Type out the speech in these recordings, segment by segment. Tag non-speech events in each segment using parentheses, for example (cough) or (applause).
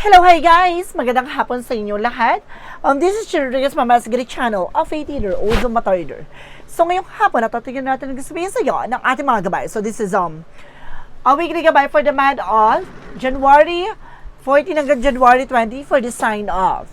Hello, hi guys! Magandang hapon sa inyo lahat. Um, this is Chirigas Mama's Great Channel of a Theater o The Matarder. So ngayong hapon, natatigyan natin ang sabihin sa iyo ng ating mga gabay. So this is um, a weekly gabay for the month of January 14 hanggang January 20 for the sign of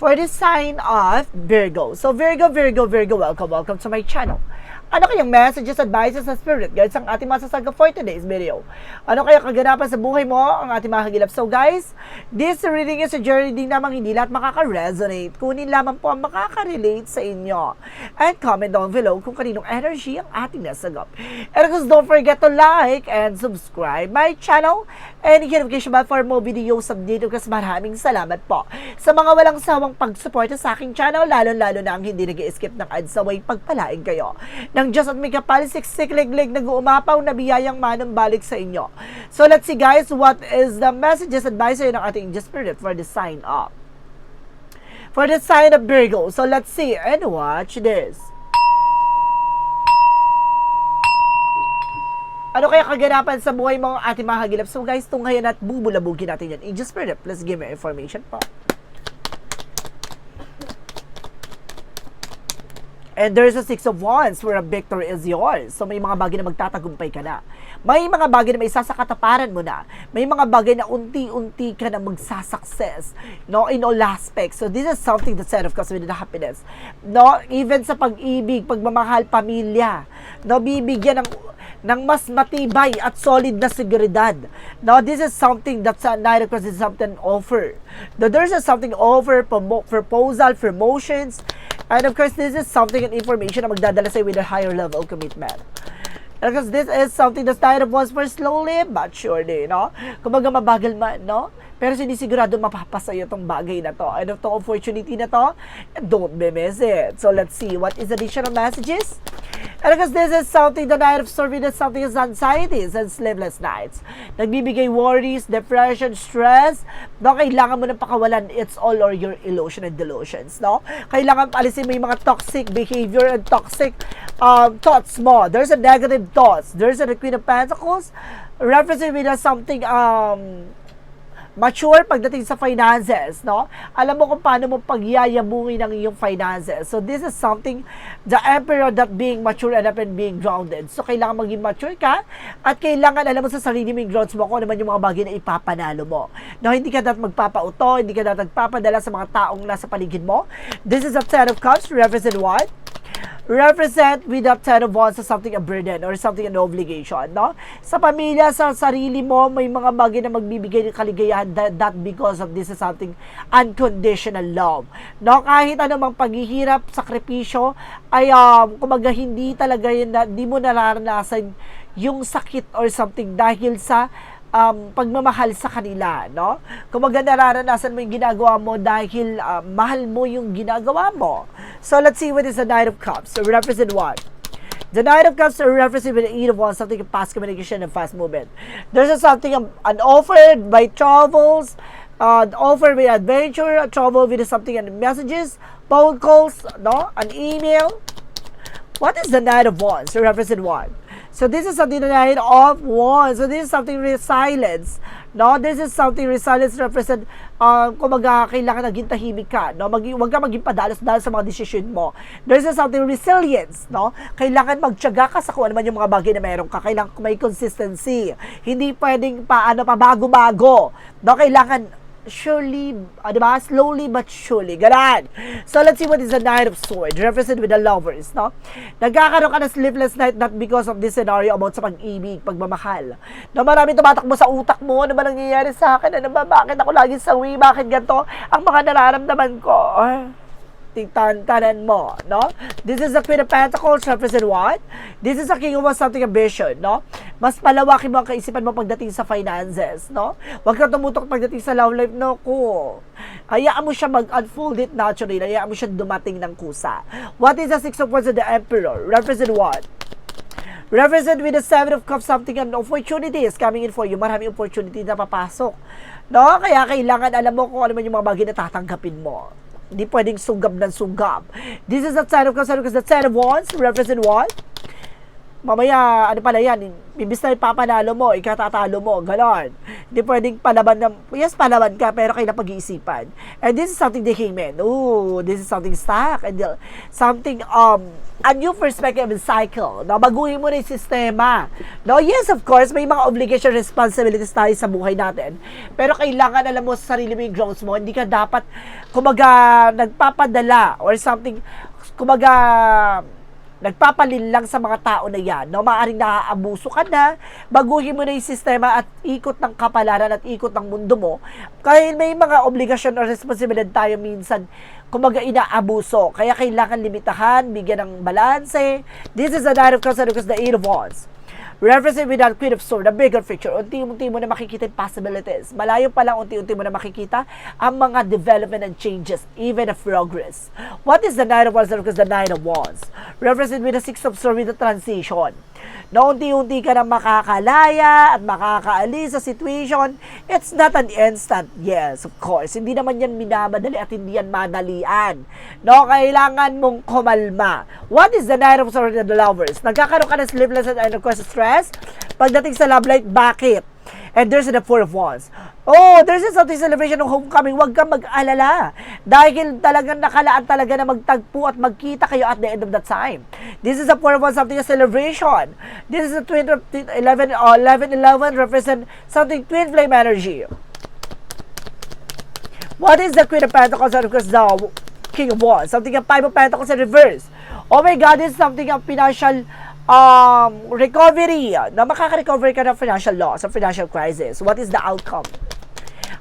for the sign of Virgo. So Virgo, Virgo, Virgo, welcome, welcome to my channel. Ano kayang messages, advices, and spirit guides ang ating masasaga for today's video? Ano kaya kaganapan sa buhay mo ang ating mga kagilap? So guys, this reading is a journey din namang hindi lahat makaka-resonate. Kunin lamang po ang makaka-relate sa inyo. And comment down below kung kaninong energy ang ating nasagap. And of course, don't forget to like and subscribe my channel and hit notification bell for more videos update kasi maraming salamat po sa mga walang sawang pagsuporta sa aking channel, lalo-lalo na ang hindi nag skip ng ads sa way pagpalain kayo. Nang Diyos at may kapal, siksik, liglig, nag-uumapaw na biyayang manang balik sa inyo. So let's see guys, what is the messages advisory ng ating angel spirit for the sign up? For the sign of Virgo. So let's see and watch this. Ano kaya kaganapan sa buhay mga ating mga hagilap? So guys, tunghayan at bubulabugin natin yan. Angel Spirit, please give me information po. And there's a Six of Wands where a victory is yours. So may mga bagay na magtatagumpay ka na. May mga bagay na may sasakataparan mo na. May mga bagay na unti-unti ka na magsasucess. No, in all aspects. So this is something that set of course with the happiness. No, even sa pag-ibig, pagmamahal, pamilya. No, bibigyan ng ng mas matibay at solid na seguridad. Now, this is something that's a night because it's something offer. Now, there's a something offer, promo- proposal, promotions, and of course, this is something and information na magdadala sa'yo with a higher level commitment. And because this is something that's tired of once for slowly but surely, no? Kumbaga mabagal man, no? Pero sinisigurado mapapasa iyo itong bagay na to. And itong opportunity na to, don't be miss it. So let's see, what is additional messages? And because this is something, the night of serving is something is anxieties and sleepless nights. Nagbibigay worries, depression, stress. No, kailangan mo na pakawalan, it's all or your illusion and delusions, no? Kailangan alisin mo yung mga toxic behavior and toxic um, thoughts mo. There's a negative thoughts. There's a Queen of Pentacles referencing with a something um, mature pagdating sa finances, no? Alam mo kung paano mo pagyayabungin ang iyong finances. So this is something, the emperor that being mature and up and being grounded. So kailangan maging mature ka at kailangan alam mo sa sarili mo yung grounds mo kung ano man yung mga bagay na ipapanalo mo. No, hindi ka dapat magpapauto, hindi ka dapat magpapadala sa mga taong nasa paligid mo. This is a ten of cups, represent what? Represent with that ten of as something a burden or something an obligation, no? Sa pamilya, sa sarili mo, may mga bagay na magbibigay ng kaligayahan that, that because of this is something unconditional love. No? Kahit anumang paghihirap, sakripisyo, ay um, kumaga hindi talaga yun, na, di mo nararanasan yung sakit or something dahil sa um, pagmamahal sa kanila, no? Kumaga nararanasan mo yung ginagawa mo dahil uh, mahal mo yung ginagawa mo. So let's see what is the Knight of Cups. So represent what? The Knight of Cups are represented with the Eight of Wands, something of fast communication and fast movement. There's a something, an offered by travels, uh, offer with adventure, a travel with something and messages, phone calls, no? An email. What is the Knight of Wands? So represent what? So this is the Knight of Wands. So this is something resilience. No, this is something resilience represent uh, kumaga kailangan naging tahimik ka, no? Mag wag ka maging padalos-dalos sa mga desisyon mo. There's a something resilience, no? Kailangan magtiyaga ka sa kung ano man yung mga bagay na meron ka. Kailangan may consistency. Hindi pwedeng paano pa bago-bago. No, kailangan surely, uh, diba? Slowly but surely. Ganon. So, let's see what is the Knight of Swords. Represent with the lovers, no? Nagkakaroon ka ng sleepless night not because of this scenario about sa pag-ibig, pagmamahal. No, marami tumatakbo sa utak mo. Ano ba nangyayari sa akin? Ano ba? Bakit ako lagi sawi? Bakit ganito? Ang mga nararamdaman ko. Ah tingtan-tanan mo, no? This is the Queen of Pentacles, represent what? This is the King of something a vision, no? Mas palawakin mo ang kaisipan mo pagdating sa finances, no? Huwag ka tumutok pagdating sa love life, no? Ko. Hayaan mo siya mag-unfold it naturally. Hayaan mo siya dumating ng kusa. What is the Six of Wands of the Emperor? Represent what? Represent with the Seven of Cups, something an opportunity is coming in for you. Maraming opportunity na papasok. No? Kaya kailangan alam mo kung ano man yung mga bagay na tatanggapin mo. Hindi pwedeng sugab ng sugab. This is the sign of Cancer because the sign of Wands represent what? Mamaya, ano pala yan, ibis na ipapanalo mo, ikatatalo mo, ganon. Hindi pwedeng palaban ng, yes, palaban ka, pero kailangan pag-iisipan. And this is something they came in. Ooh, this is something stuck. And the- something, um, a new perspective and cycle. No, baguhin mo na yung sistema. No, yes, of course, may mga obligation, responsibilities tayo sa buhay natin. Pero kailangan alam mo sa sarili mo yung growth mo. Hindi ka dapat, kumaga, nagpapadala or something, kumaga, nagpapalin lang sa mga tao na yan, no? Maaring naaabuso ka na, baguhin mo na yung sistema at ikot ng kapalaran at ikot ng mundo mo. Kaya may mga obligasyon o responsibilidad tayo minsan, kumaga inaabuso. Kaya kailangan limitahan, bigyan ng balanse. This is the Nine of Cups and the Eight of Wands. Referencing with that Queen of Swords, the bigger picture, unti-unti mo na makikita yung possibilities. Malayo pa lang, unti-unti mo na makikita ang mga development and changes, even of progress. What is the Nine of Wands? Because the Nine of Wands. Referencing with the Six of Swords, with the transition. Na unti-unti ka na makakalaya at makakaalis sa situation. It's not an instant, yes, of course. Hindi naman yan minamadali at hindi yan madalian. No, kailangan mong kumalma. What is the Nine of and the Lovers? Nagkakaroon ka ng sleepless and of course stress. Pagdating sa love life, bakit? And there's the Four of Wands. Oh, there's a something celebration ng homecoming. Huwag kang mag-alala. Dahil talagang nakalaan talaga na magtagpo at magkita kayo at the end of that time. This is a Four of Wands, something celebration. This is a twin, 11, uh, 11, 11 represent something twin flame energy. What is the Queen of Pentacles and of course the King of Wands? Something a Five of Pentacles in reverse. Oh my God, this is something a financial um, recovery. Na makaka-recover ka ng financial loss, of financial crisis. What is the outcome?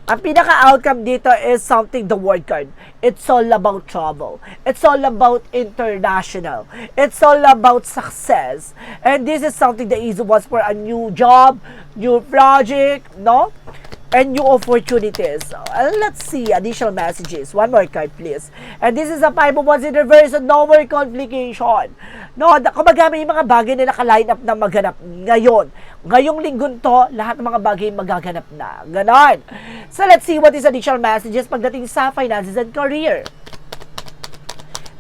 Ang pinaka-outcome dito is something, the word card. It's all about travel. It's all about international. It's all about success. And this is something that is was for a new job, new project, no? And new opportunities. Uh, let's see additional messages. One more card, please. And this is a five of wands in reverse, no more complication. No, kumbaga may mga bagay na naka-line up na maganap ngayon. Ngayong linggon to, lahat ng mga bagay magaganap na. Ganon. So let's see what is additional messages pagdating sa finances and career.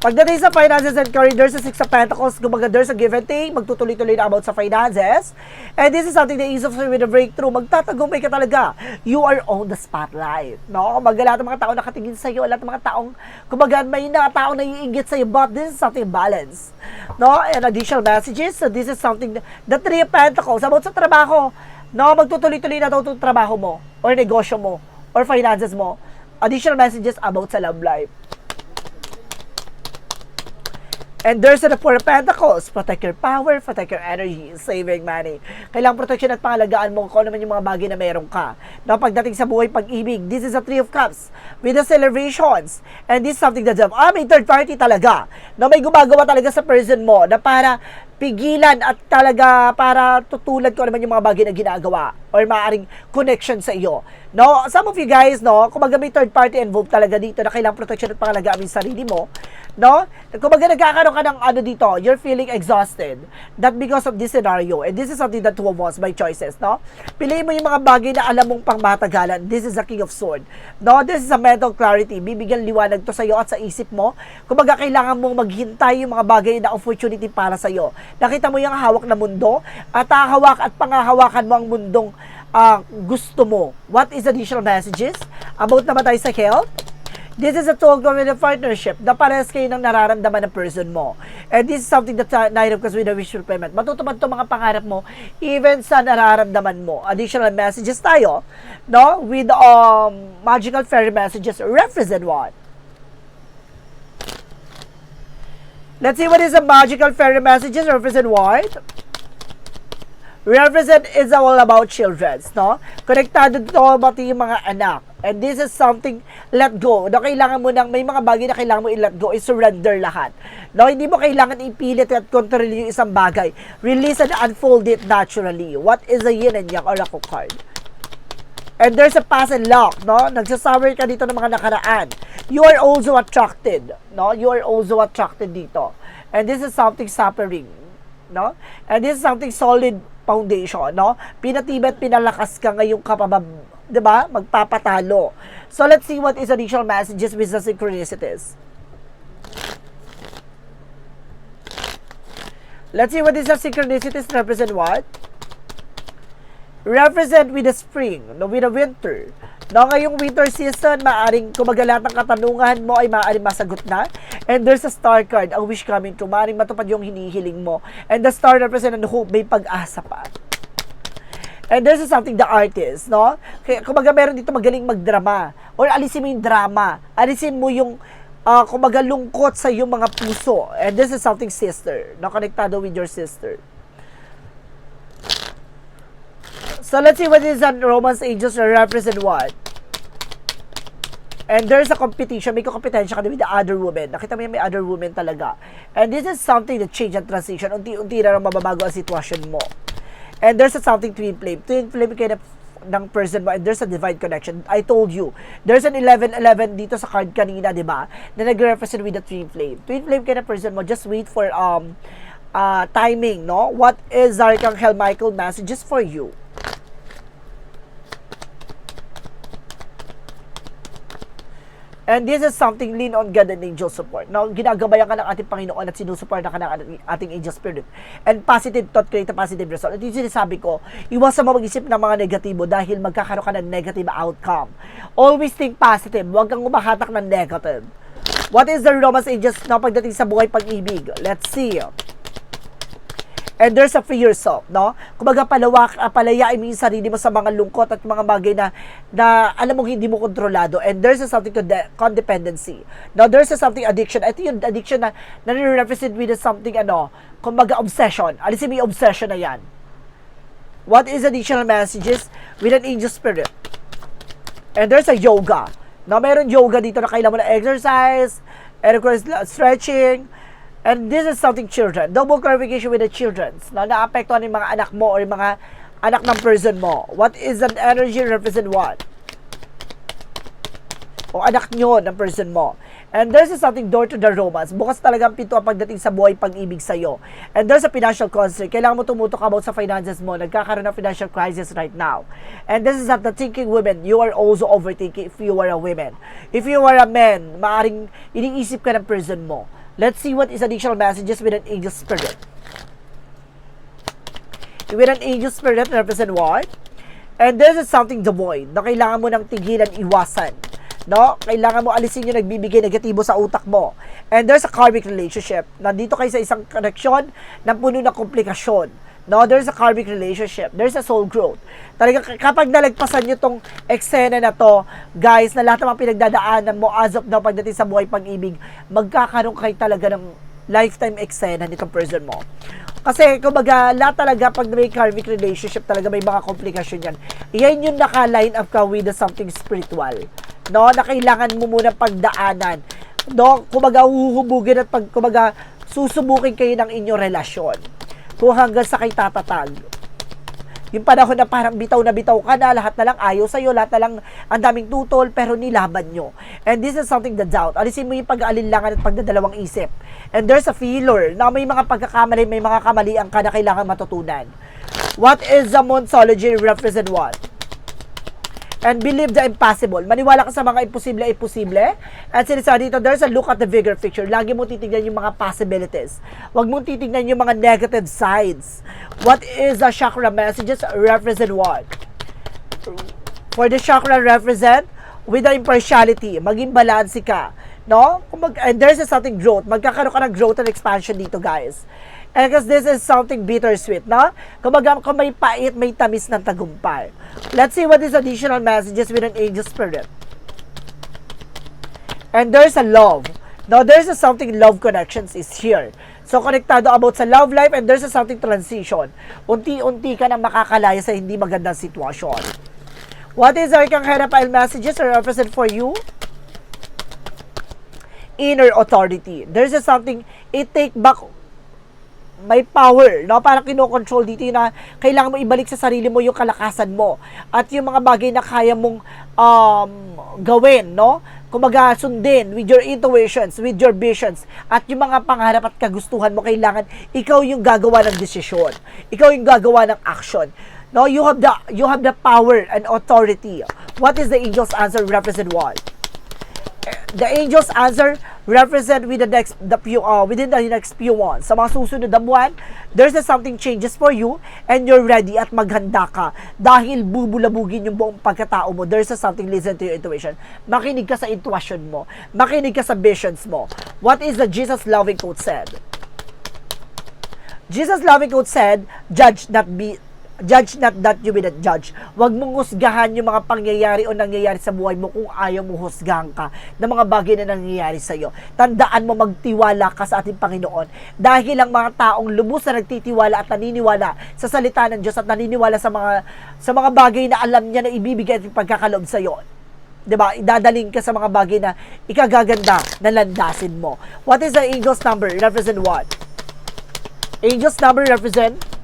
Pagdating sa finances and career, there's a Six of Pentacles, kumbaga there's a give and take, magtutuloy-tuloy na about sa finances. And this is something that is of with a breakthrough, magtatagumpay ka talaga. You are on the spotlight. No? Kumbaga lahat ng mga tao nakatingin sa iyo, lahat ng mga taong, kumbaga may na tao na iinggit sa iyo, but this is something balance. No? And additional messages, so this is something, the Three of Pentacles, about sa trabaho, no? Magtutuloy-tuloy na daw trabaho mo, or negosyo mo, or finances mo. Additional messages about sa love life. And there's the Four of Pentacles. Protect your power, protect your energy, saving money. Kailangang protection at pangalagaan mo kung ano man yung mga bagay na meron ka. Na pagdating sa buhay pag-ibig, this is a Three of Cups with the celebrations. And this is something that, ah, may third party talaga. Na may gumagawa talaga sa person mo na para pigilan at talaga para tutulad ko naman yung mga bagay na ginagawa or maaaring connection sa iyo. No, some of you guys, no, kumbaga may third party involved talaga dito na kailangang protection at pangalagaan yung sarili mo. No? Kumbaga nagkakaroon ka ng ano dito, you're feeling exhausted. That because of this scenario. And this is something that two of us by choices, no? Piliin mo yung mga bagay na alam mong pangmatagalan. This is a King of Sword. No? This is a mental clarity. Bibigyan liwanag to sa iyo at sa isip mo. Kumbaga kailangan mong maghintay yung mga bagay na opportunity para sa iyo. Nakita mo yung hawak na mundo at hahawak at pangahawakan mo ang mundong ah, gusto mo. What is additional messages? About naman tayo sa health. This is a talk with a partnership na parehas kayo ng nararamdaman ng person mo. And this is something that uh, Night of Cups with a wish fulfillment. Matutupad to mga pangarap mo even sa nararamdaman mo. Additional messages tayo, no? With um, magical fairy messages represent what? Let's see what is the magical fairy messages represent what? Represent is all about children, no? Konektado dito pati yung mga anak. And this is something, let go. Na kailangan mo nang, may mga bagay na kailangan mo i-let go, i-surrender lahat. No, hindi mo kailangan ipilit at control yung isang bagay. Release and unfold it naturally. What is a yin and yang oracle card? And there's a pass and lock, no? Nagsasour ka dito ng mga nakaraan. You are also attracted, no? You are also attracted dito. And this is something suffering, no? And this is something solid foundation, no? Pinatibay at pinalakas ka ngayong kapabab, 'di ba? Magpapatalo. So let's see what is additional messages with the synchronicities. Let's see what is the synchronicities represent what? Represent with the spring, no, with the winter. No, ngayong winter season, maaring kumaga lahat ng katanungan mo ay maaaring masagot na. And there's a star card, a wish coming true. Maaaring matupad yung hinihiling mo. And the star represent an hope, may pag-asa pa. And there's something the artist, no? Kaya kumaga meron dito magaling magdrama. Or alisin mo yung drama. Alisin mo yung uh, kumaga lungkot sa iyong mga puso. And this is something sister, no? Konektado with your sister. So let's see what is an Romance Angels represent what? And there's a competition, may kompetensya ka with the other women. Nakita mo yan, may other women talaga. And this is something that change and transition. Unti-unti na lang mababago ang sitwasyon mo. And there's a something twin flame. Twin flame kayo na ng person mo and there's a divine connection. I told you, there's an 11-11 dito sa card kanina, di ba? Na nag-represent with the twin flame. Twin flame kayo na person mo, just wait for um uh, timing, no? What is Archangel Michael messages for you? And this is something lean on God and angel support. Now, ginagabayan ka ng ating Panginoon at sinusuporta ka ng ating- angel spirit. And positive thought create a positive result. Ito yung sinasabi ko, iwasan mo mag-isip ng mga negatibo dahil magkakaroon ka ng negative outcome. Always think positive. Huwag kang umahatak ng negative. What is the romance angels na pagdating sa buhay pag-ibig? Let's see. And there's a free yourself, no? Kumbaga palawak, palayain mo yung sarili mo sa mga lungkot at mga bagay na, na alam mong hindi mo kontrolado. And there's a something to de- codependency. Now, there's a something addiction. Ito yung addiction na, na represent with something, ano, kumbaga obsession. Alisin mo yung obsession na yan. What is additional messages with an angel spirit? And there's a yoga. Now, meron yoga dito na kailangan mo na exercise, and of course, stretching, And this is something children. Double clarification with the children. Na naapektuhan yung mga anak mo or yung mga anak ng person mo. What is an energy represent what? O anak nyo ng person mo. And there's a something door to the romance. Bukas talagang pinto ang pagdating sa buhay pag-ibig sa'yo. And there's a financial constraint. Kailangan mo tumutok about sa finances mo. Nagkakaroon ng financial crisis right now. And this is not the thinking women. You are also overthinking if you are a woman. If you are a man, maaring iniisip ka ng person mo. Let's see what is additional messages with an angel spirit. With an angel spirit represent what? And this is something devoid na kailangan mo ng tigilan, iwasan. No? Kailangan mo alisin yung nagbibigay negatibo sa utak mo. And there's a karmic relationship. Nandito kayo sa isang koneksyon na puno ng komplikasyon. No, there's a karmic relationship. There's a soul growth. Talaga kapag nalagpasan nyo tong eksena na to, guys, na lahat ng mga pinagdadaanan mo as of now pagdating sa buhay pag-ibig, magkakaroon kayo talaga ng lifetime eksena nitong person mo. Kasi, kumbaga, lahat talaga pag may karmic relationship, talaga may mga komplikasyon yan. Yan yung naka-line up ka with something spiritual. No, na kailangan mo muna pagdaanan. No, kumbaga, huhubugin at pag, kumbaga, susubukin kayo ng inyong relasyon kung hanggang sa kay tatatag. Yung panahon na parang bitaw na bitaw ka na, lahat na lang ayaw sa'yo, lahat na lang ang daming tutol, pero nilaban nyo. And this is something the doubt. Alisin mo yung pag-aalinlangan at pagdadalawang isip. And there's a feeler na may mga pagkakamali, may mga kamalian ka na kailangan matutunan. What is the Monsology represent what? And believe the impossible. Maniwala ka sa mga imposible ay imposible. At sinasabi dito, there's a look at the bigger picture. Lagi mo titignan yung mga possibilities. Huwag mong titignan yung mga negative sides. What is the chakra messages represent what? For the chakra represent, with the impartiality, maging balansi ka. No? Kung mag, and there's a something growth. Magkakaroon ka ng growth and expansion dito, guys. And because this is something bittersweet, no? Kumbaga, kung may pait, may tamis ng tagumpay. Let's see what is additional messages with an angel spirit. And there's a love. Now, there's a something love connections is here. So, konektado about sa love life and there's a something transition. Unti-unti ka na makakalaya sa hindi magandang sitwasyon. What is Arcangel Raphael messages or represent for you? Inner authority. There's a something, it take back may power, no? Parang kinokontrol dito na kailangan mo ibalik sa sarili mo yung kalakasan mo at yung mga bagay na kaya mong um, gawin, no? Kumaga sundin with your intuitions, with your visions at yung mga pangarap at kagustuhan mo kailangan ikaw yung gagawa ng desisyon. Ikaw yung gagawa ng action. No, you have the you have the power and authority. What is the angel's answer represent what? The angels answer represent with the next the few uh, within the next few months. Sa mga susunod na buwan, there's a something changes for you and you're ready at maghanda ka dahil bubulabugin yung buong pagkatao mo. There's a something listen to your intuition. Makinig ka sa intuition mo. Makinig ka sa visions mo. What is the Jesus loving quote said? Jesus loving quote said, judge not be judge not that you be not judge. Huwag mong husgahan yung mga pangyayari o nangyayari sa buhay mo kung ayaw mo husgahan ka ng mga bagay na nangyayari sa iyo. Tandaan mo magtiwala ka sa ating Panginoon dahil ang mga taong lubos na nagtitiwala at naniniwala sa salita ng Diyos at naniniwala sa mga sa mga bagay na alam niya na ibibigay at pagkakaloob sa iyo. 'di ba? Idadaling ka sa mga bagay na ikagaganda na landasin mo. What is the angel's number? Represent what? Angel's number represent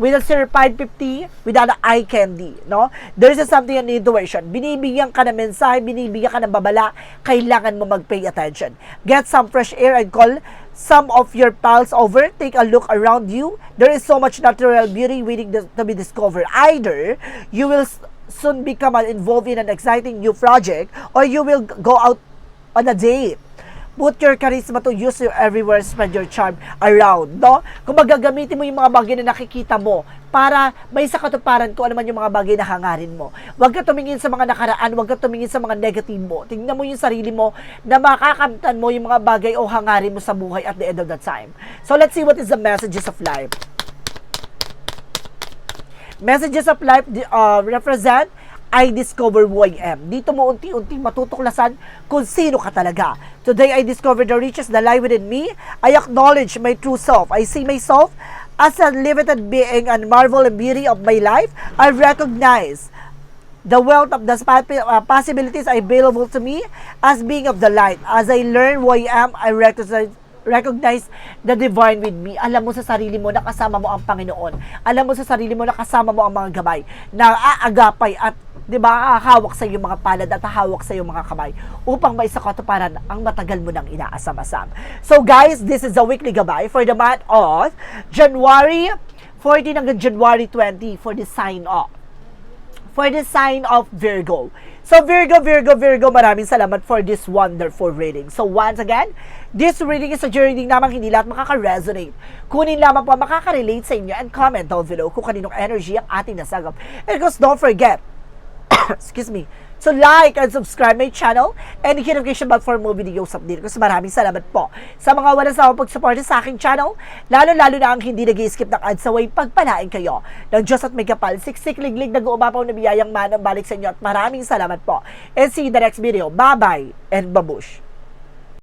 with a 0550 without an eye candy, no? There is something in intuition. Binibigyan ka ng mensahe, binibigyan ka ng babala, kailangan mo mag-pay attention. Get some fresh air and call some of your pals over. Take a look around you. There is so much natural beauty waiting to be discovered. Either you will soon become involved in an exciting new project or you will go out on a date. Put your charisma to use you everywhere, spread your charm around, no? Kung magagamitin mo yung mga bagay na nakikita mo para may sa katuparan kung ano man yung mga bagay na hangarin mo. Huwag ka tumingin sa mga nakaraan, huwag ka tumingin sa mga negative mo. Tingnan mo yung sarili mo na makakamtan mo yung mga bagay o hangarin mo sa buhay at the end of the time. So let's see what is the messages of life. Messages of life uh, represent I discover who I am. Dito mo unti-unti matutuklasan kung sino ka talaga. Today, I discover the riches that lie within me. I acknowledge my true self. I see myself as a limited being and marvel and beauty of my life. I recognize the wealth of the uh, possibilities available to me as being of the light. As I learn who I am, I recognize recognize the divine with me. Alam mo sa sarili mo na kasama mo ang Panginoon. Alam mo sa sarili mo na kasama mo ang mga gabay na aagapay at 'di ba hawak sa iyong mga palad at hawak sa iyong mga kamay upang may sa katuparan ang matagal mo nang inaasam-asam. So guys, this is a weekly gabay for the month of January 14 hanggang January 20 for the sign off for the sign of Virgo. So Virgo, Virgo, Virgo, maraming salamat for this wonderful reading. So once again, this reading is a journey namang hindi lahat makaka-resonate. Kunin lamang po makaka-relate sa inyo and comment down below kung kaninong energy ang ating nasagap. And course, don't forget, (coughs) excuse me, to like and subscribe my channel and hit notification bell for more videos update. Kasi maraming salamat po sa mga walang sawang pagsuporta sa aking channel, lalo-lalo na ang hindi nag skip ng ads away pagpalain kayo ng Diyos at may kapal, siksik liglig nag-uumapaw na biyayang manang balik sa inyo at maraming salamat po. And see you in the next video. Bye-bye and babush!